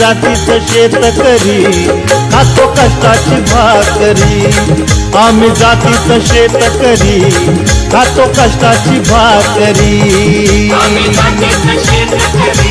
जातीचं शेत करी खातो कष्टाची भाकरी आम्ही जातीचं शेत करी खातो कष्टाची भाकरी आम्ही जातीचं शेतकरी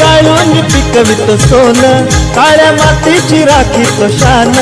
गाळून पिकवित सोन काळ्या मातीची राखीत शान.